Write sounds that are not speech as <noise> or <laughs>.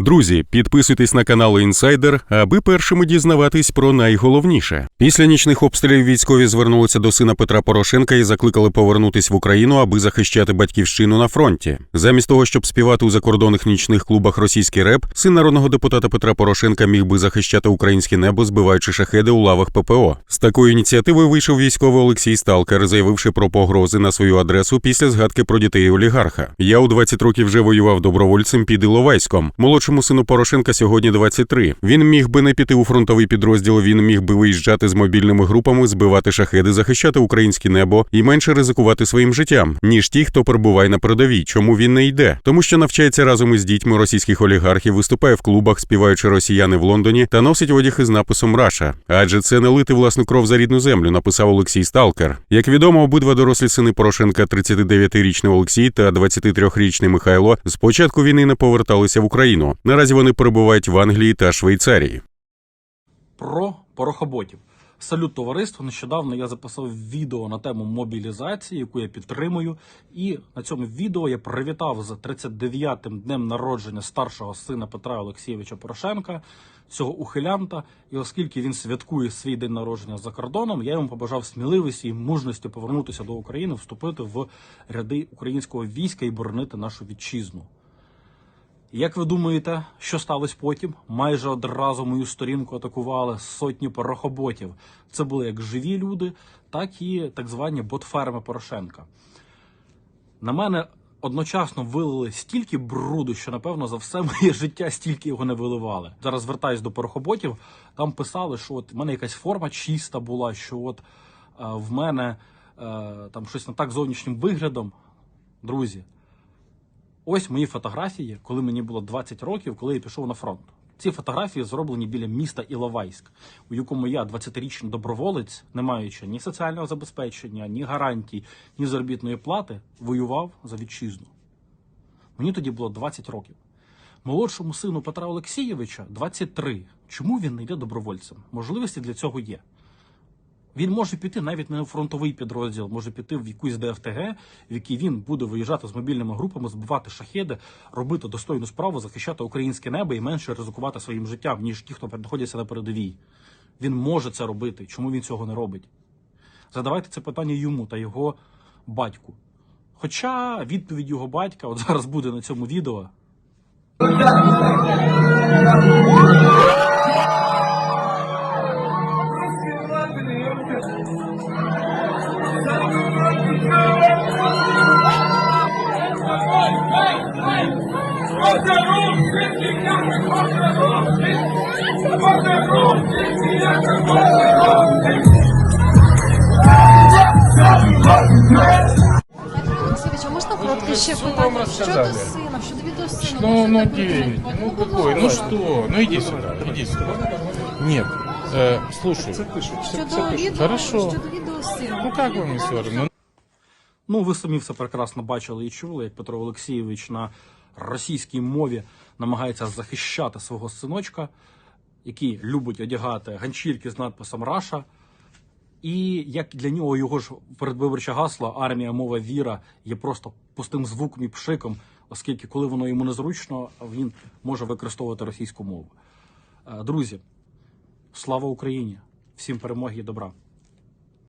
Друзі, підписуйтесь на канал Інсайдер, аби першими дізнаватись про найголовніше. Після нічних обстрілів військові звернулися до сина Петра Порошенка і закликали повернутись в Україну, аби захищати батьківщину на фронті. Замість того, щоб співати у закордонних нічних клубах російський реп, син народного депутата Петра Порошенка міг би захищати українське небо, збиваючи шахеди у лавах ППО. З такою ініціативою вийшов військовий Олексій Сталкер, заявивши про погрози на свою адресу після згадки про дітей олігарха. Я у 20 років вже воював добровольцем під Іловайськом. Молодшому сину Порошенка сьогодні 23. Він міг би не піти у фронтовий підрозділ. Він міг би виїжджати з мобільними групами, збивати шахеди, захищати українське небо і менше ризикувати своїм життям, ніж ті, хто перебуває на передовій. Чому він не йде? Тому що навчається разом із дітьми російських олігархів, виступає в клубах, співаючи росіяни в Лондоні, та носить одяг із написом Раша. Адже це не лити власну кров за рідну землю, написав Олексій Сталкер. Як відомо, обидва дорослі сини Порошенка, 39-річний Олексій та 23-річний Михайло, з початку війни не поверталися в Україну. Наразі вони перебувають в Англії та Швейцарії. про порохоботів. Салют товариство. Нещодавно я записав відео на тему мобілізації, яку я підтримую. І на цьому відео я привітав з 39-м днем народження старшого сина Петра Олексійовича Порошенка, цього ухилянта. І оскільки він святкує свій день народження за кордоном, я йому побажав сміливості і мужності повернутися до України, вступити в ряди українського війська і боронити нашу вітчизну. Як ви думаєте, що сталося потім? Майже одразу мою сторінку атакували сотні порохоботів. Це були як живі люди, так і так звані ботферми Порошенка. На мене одночасно вилили стільки бруду, що напевно за все <laughs> моє життя стільки його не виливали. Зараз звертаюсь до порохоботів. Там писали, що от в мене якась форма чиста була, що от е, в мене е, там щось не так зовнішнім виглядом. Друзі, Ось мої фотографії, коли мені було 20 років, коли я пішов на фронт. Ці фотографії зроблені біля міста Іловайськ, у якому я 20-річний доброволець, не маючи ні соціального забезпечення, ні гарантій, ні заробітної плати, воював за вітчизну. Мені тоді було 20 років. Молодшому сину Петра Олексійовича 23. Чому він не йде добровольцем? Можливості для цього є. Він може піти навіть не у фронтовий підрозділ, може піти в якусь ДФТГ, в якій він буде виїжджати з мобільними групами, збивати шахеди, робити достойну справу, захищати українське небо і менше ризикувати своїм життям, ніж ті, хто знаходяться на передовій. Він може це робити. Чому він цього не робить? Задавайте це питання йому та його батьку. Хоча відповідь його батька, от зараз буде на цьому відео. ще что вам питання рассказали? щодо сина, щодо відео сина? Ну, Можна ну не девять. буде? Ну будь какой? Ну ласка. что? Ну иди сюда, иди сюда. Нет. Э, слушай. Щодо відео, Хорошо. щодо відео сина. Ну как вам не все равно? Ну, ви самі все прекрасно бачили і чули, як Петро Олексійович на російській мові намагається захищати свого синочка, який любить одягати ганчірки з надписом Раша. І як для нього його ж передвиборче гасло армія, мова, віра є просто пустим звуком і пшиком, оскільки, коли воно йому незручно, він може використовувати російську мову. Е, Друзі, слава Україні! Всім перемоги і добра!